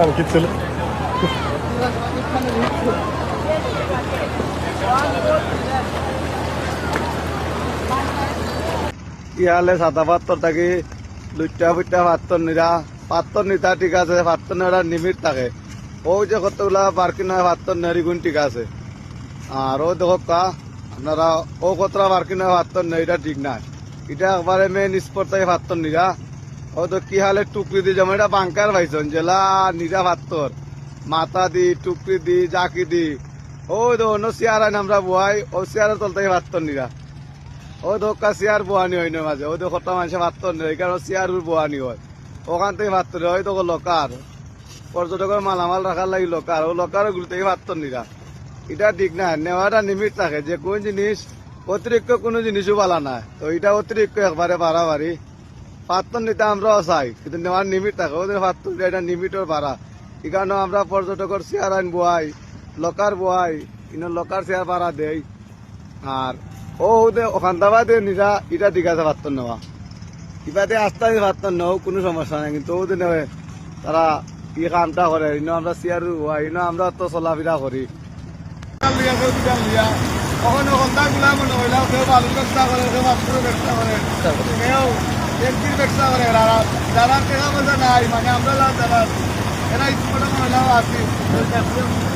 আর ইয়ালে সাদা পাত্তর থাকি লুচ্চা ফুচ্চা পাত্তর নিরা পাত্তর নিতা ঠিক আছে, পাত্তর নেওয়ার নিমিট থাকে। ওই যে কতগুলা পার্কিং হয় পাত্তর নেরি গুণ ঠিক আছে। আর ও দেখো কা, আপনারা ও কতটা পার্কিং হয় পাত্তর নেই ঠিক নাই। এটা একবারে মেন স্পট থেকে পাত্তর নিরা ও তো কি হালে টুকরি দি যেমন এটা বাঙ্কার পাইছন জেলা নিরা পাত্তর মাথা দি, টুকরি দি, জাকি দি। ওই তো অন্য চেয়ার আইন আমরা বহাই ও চেয়ারের তল থেকে পাত্তর নিরা। ও ধোকা চেয়ার বোয়ানি হয় না মাঝে, ও তো কত মানুষে ভাত্তর নেই কারণ চেয়ার বোয়ানি হয়। ওখান থেকে ভাত্তর হয় তো লকার। পর্যটকের মালামাল রাখার লাগি লকার, ও লকারগুলো থেকে ভাত্তর নিরা। এটা ঠিক না, নেওয়াটা নিমিট থাকে, যে কোন জিনিস অতিরিক্ত কোনো জিনিসও পালা না। তো এটা অতিরিক্ত একবারে বাড়াবাড়ি। পাত্তর নিতে আমরাও চাই কিন্তু নেওয়ার নিমিট থাকে ওদের পাত্তর এটা নিমিটর বাড়া এই কারণে আমরা পর্যটকের চেয়ার আইন বোয়াই লকার বোয়াই ইনো লকার চেয়ার ভাড়া দেই। আর ও ওদে ওখান দাবা দিয়ে নিজা এটা ঠিক আছে পাত্তর নেওয়া। ইবাদে আস্তে আস্তে পাত্তর নেও কোনো সমস্যা নাই কিন্তু ওদের নেবে তারা ই কামটা করে ইনো আমরা চেয়ার বোয়াই ইনো আমরা তো চলাফেরা করি। কখনো সন্ধ্যা গুলা মনে হইলাম কেউ করে কেউ করে। কেউ व्यक्तीपेक्षा बरे जाणार तेव्हा बदल नाही माझ्या आमदारला जाणार त्याला इथपर्यंत मला वाचली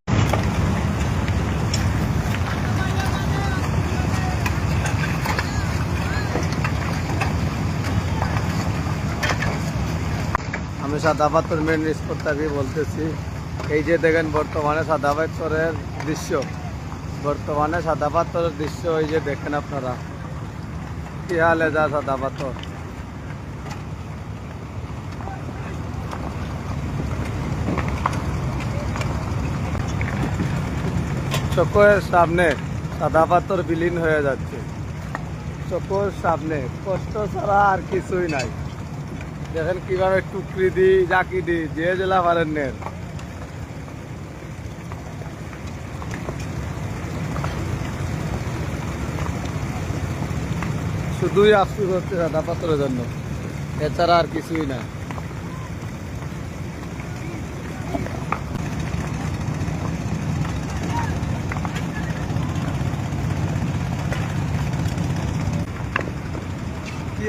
পাথর মেন থেকে বলতেছি। এই যে দেখেন বর্তমানে সাদা পাথরের দৃশ্য। বর্তমানে সাদা পাথরের দৃশ্য এই যে দেখেন আপনারা। কি হালে যা সাদা পাথর চোখের সামনে সাদা পাথর বিলীন হয়ে যাচ্ছে। চোখের সামনে কষ্ট ছাড়া আর কিছুই নাই। দেখেন কীভাবে টুকরি দি জাকি দি যে জেলা পারেন শুধুই আফসুস হচ্ছে সাদা পাথরের জন্য। এছাড়া আর কিছুই না।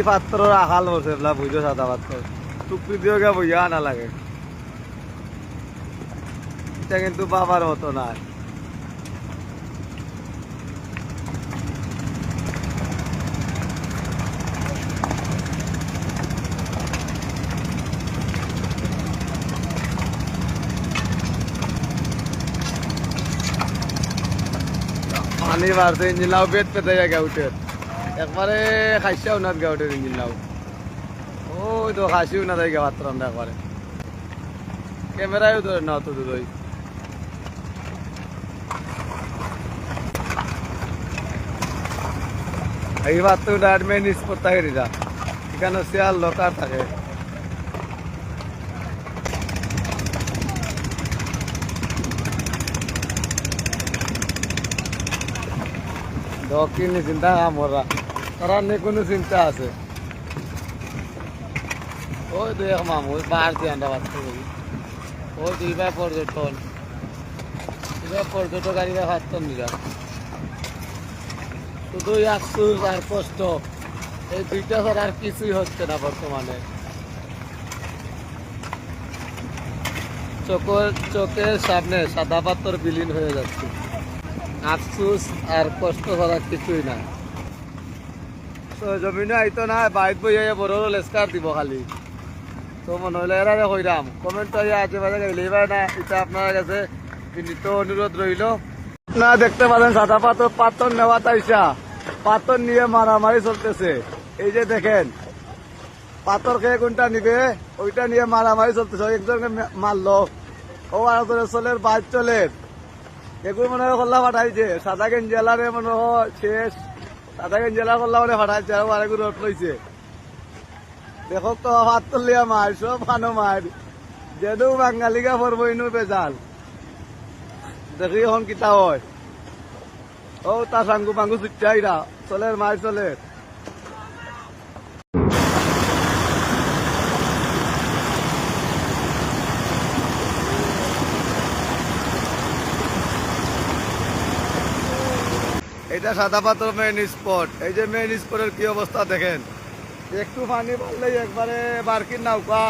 কি পাত্র আহাল বসে এগুলা বুঝো সাদা পাত্র টুকরি দিয়েও গা বুঝা না লাগে। এটা কিন্তু বাবার মতো না পানি বাড়ছে ইঞ্জিন লাউ পেট পেতে যায় গাউটের একবারে খাইছে ওনার গাঁৱতে ৰিঙিল লাউ ঐ তো খাইছে উনাত এই গাঁৱত ৰান্ধা একবাৰে। কেমেৰায়ো ধৰে নাওতো দূৰৈ এই ভাতটো ডাট মেইন নিষ্পত্তা কৰি যা এখানে শিয়াল লকার থাকে। डॉक्टर চিন্তা মরা তারা নিয়ে কোনো চিন্তা আছে। ওই দুই এক মামু বাহার দিয়ে আমরা বাচ্চা করি ওই দুইবার পর্যটন। দুইবার পর্যটক গাড়িরা ভাবতাম নিরা শুধু আর কষ্ট। এই দুইটা ছাড়া আর কিছুই হচ্ছে না বর্তমানে। চোখের চোখের সামনে সাদা পাথর বিলীন হয়ে যাচ্ছে। আফসুস আর কষ্ট ছাড়া কিছুই না জমিনে আইতো না বাইক বইয়া বড় লেস্কার দিব খালি। তো মনে হইলে এরা কইরাম কমেন্ট আজে বাজে গাইলে এবার না এটা আপনার কাছে বিনীত অনুরোধ রইল না, দেখতে পারেন সাদা পাথর পাথর নেওয়া তাইসা পাথর নিয়ে মারামারি চলতেছে। এই যে দেখেন পাথর খেয়ে কোনটা নিবে, ওইটা নিয়ে মারামারি চলতেছে। একজনকে মারলো ও আর চলের বাইক চলের এগুলো মনে হয় কল্লা ফাটাইছে সাদা গেঞ্জেলারে মনে হয় শেষ। সাদা গেঞ্জেলা কল্লা মানে ফাটাইছে, আর আরেকগুলো রোড লইছে। দেখো তো, হাত তুলিয়া মার, সব ফানো মার। যেদু বাঙালিকা বেজাল। দেখি এখন কিতা হয়। ও তা সাঙ্গু পাঙ্গু চুচ্চাইরা চলের মার, চলের। এটা সাদা পাথর মেইন স্পট এই যে মেইন স্পটের কি অবস্থা দেখেন? একটু পানি পড়লেই একবারে বার্কির নৌকা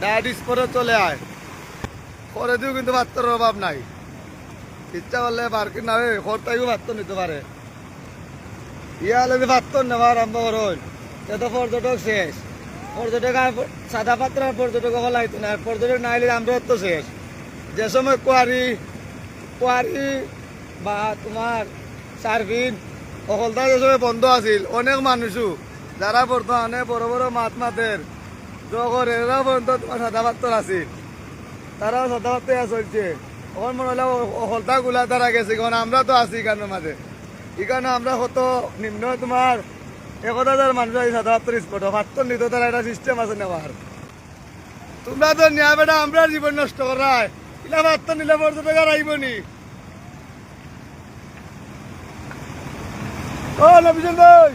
ডায়াট স্পটে চলে আয়। পরে দিও কিন্তু পাত্রের অভাব নাই। ইচ্ছা করলে বার্কির না খরতাইও পাত্র নিতে পারে। ইয়া হলে পাত্র নেওয়া আরম্ভ করুন। তো পর্যটক শেষ। পর্যটক আর সাদা পাত্র আর পর্যটক হল আইতো না পর্যটক না আইলে আমরা তো শেষ। যে সময় কোয়ারি কোয়ারি বা তোমার সার্ভিন সকলটা যে সময় বন্ধ আছিল। অনেক মানুষও যারা বর্তমানে বড় বড় মাত মাতের জগর এরা পর্যন্ত তোমার সাদা পাত্র আছিল। তারাও সাদা পাত্র চলছে। এখন মনে হলো হলতা গুলা তারা গেছে কারণ আমরা তো আছি এখানের মাঝে এখানে আমরা কত নিম্ন তোমার এক হাজার মানুষ আছে সাদা পাত্র স্পট পাত্র নিত তারা একটা সিস্টেম আছে নেওয়ার তোমরা তো নেওয়া বেটা আমরা জীবন নষ্ট করায় ইলা পাত্র নিলে পর্যটক আর আইব ও নবীজন ভাই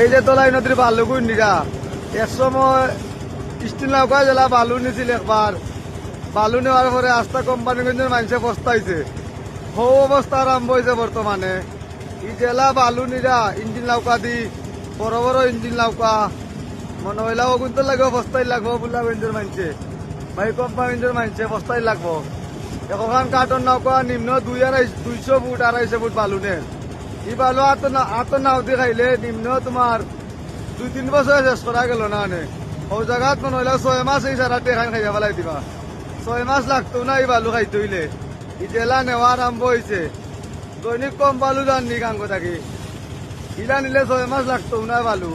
এই যে তলাই নদীর বালু গুন্ডিরা এক সময় স্টিল নৌকা জেলা বালু নিছিল একবার। বালু নেওয়ার পরে আস্থা কোম্পানিগঞ্জের মানুষে পস্তাইছে হৌ অবস্থা আরম্ভ হয়েছে বর্তমানে। এই জেলা বালু নিরা ইঞ্জিন নৌকা দি, বড় বড় ইঞ্জিন নৌকা মনে হইলাও কিন্তু লাগবে বস্তাই লাগবো বুল্লাগঞ্জের মানুষে ভাই কোম্পানিগঞ্জের মানুষে বস্তাই লাগবো। এখন কার্টন নৌকা নিম্ন দুই আড়াই, দুইশো ফুট, আড়াইশো ফুট বালু নে ই বালু আত আত নাওতি খাইলে নিম্ন তোমার দুই, তিন বছর শেষ করা গেল না নে ও জায়গাত মনে হইলে ছয় মাস এই সারা টেকান খাইয়া পেলাই দিবা। ছয় মাস লাগতো না এই বালু খাইতে হইলে। ই জেলা নেওয়া আরম্ভ হয়েছে দৈনিক কম বালু জাননি গাঙ্গ থাকি ইলা নিলে ছয় মাস লাগতো না বালু